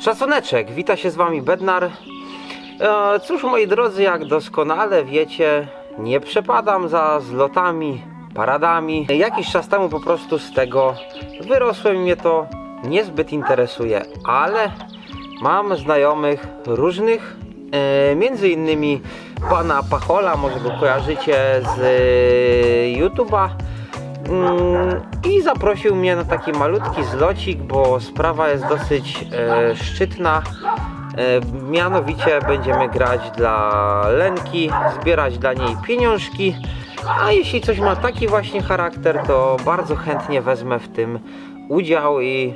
Szacuneczek, wita się z wami Bednar. E, cóż moi drodzy, jak doskonale wiecie, nie przepadam za zlotami, paradami. Jakiś czas temu po prostu z tego wyrosłem i mnie to niezbyt interesuje, ale mam znajomych różnych, e, między innymi pana Pachola, może go kojarzycie z e, YouTube'a. Mm, I zaprosił mnie na taki malutki zlocik, bo sprawa jest dosyć e, szczytna. E, mianowicie będziemy grać dla Lenki, zbierać dla niej pieniążki. A jeśli coś ma taki właśnie charakter, to bardzo chętnie wezmę w tym udział i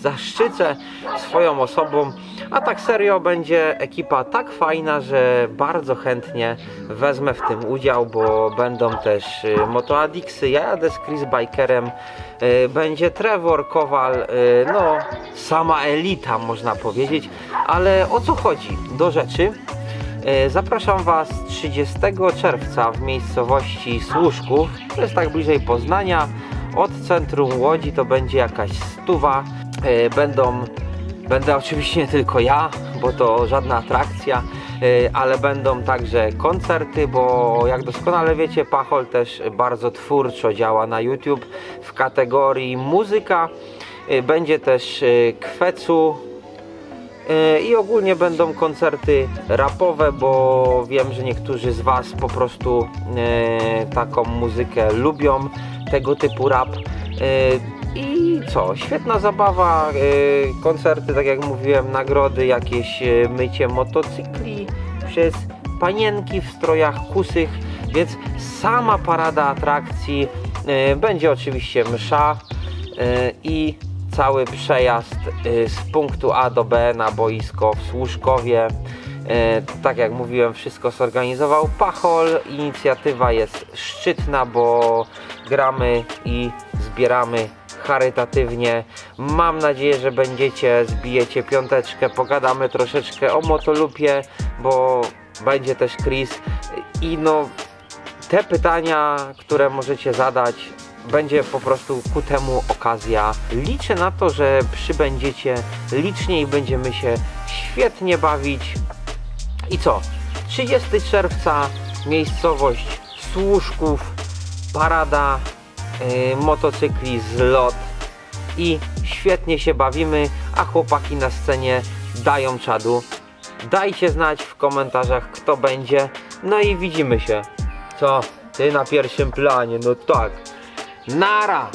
zaszczycę swoją osobą. A tak serio będzie ekipa tak fajna, że bardzo chętnie wezmę w tym udział, bo będą też y, Motoadixy, ja jadę z Chris Bikerem, y, będzie Trevor, Kowal, y, no sama elita można powiedzieć, ale o co chodzi? Do rzeczy. Zapraszam Was 30 czerwca w miejscowości Służków, to jest tak bliżej Poznania. Od centrum Łodzi to będzie jakaś stuwa. E, Będą, będę oczywiście nie tylko ja, bo to żadna atrakcja, e, ale będą także koncerty, bo jak doskonale wiecie, Pachol też bardzo twórczo działa na YouTube w kategorii muzyka. E, Będzie też kwecu, I ogólnie będą koncerty rapowe, bo wiem, że niektórzy z Was po prostu taką muzykę lubią, tego typu rap. E, I co? Świetna zabawa, e, koncerty, tak jak mówiłem, nagrody, jakieś e, mycie motocykli przez panienki w strojach kusych, więc sama parada atrakcji. Będzie oczywiście msza i cały przejazd y, z punktu A do B na boisko w Służkowie. Y, Tak jak mówiłem, wszystko zorganizował Pachol. Inicjatywa jest szczytna, bo gramy i zbieramy charytatywnie. Mam nadzieję, że będziecie, zbijecie piąteczkę, pogadamy troszeczkę o motolupie, bo będzie też Chris i no te pytania, które możecie zadać, będzie po prostu ku temu okazja. Liczę na to, że przybędziecie licznie i będziemy się świetnie bawić. I co? 30 czerwca, miejscowość Służków, parada yy, motocykli, zlot i świetnie się bawimy, a chłopaki na scenie dają czadu. Dajcie znać w komentarzach, kto będzie. No i widzimy się. Co? Ty na pierwszym planie, no tak. Nara!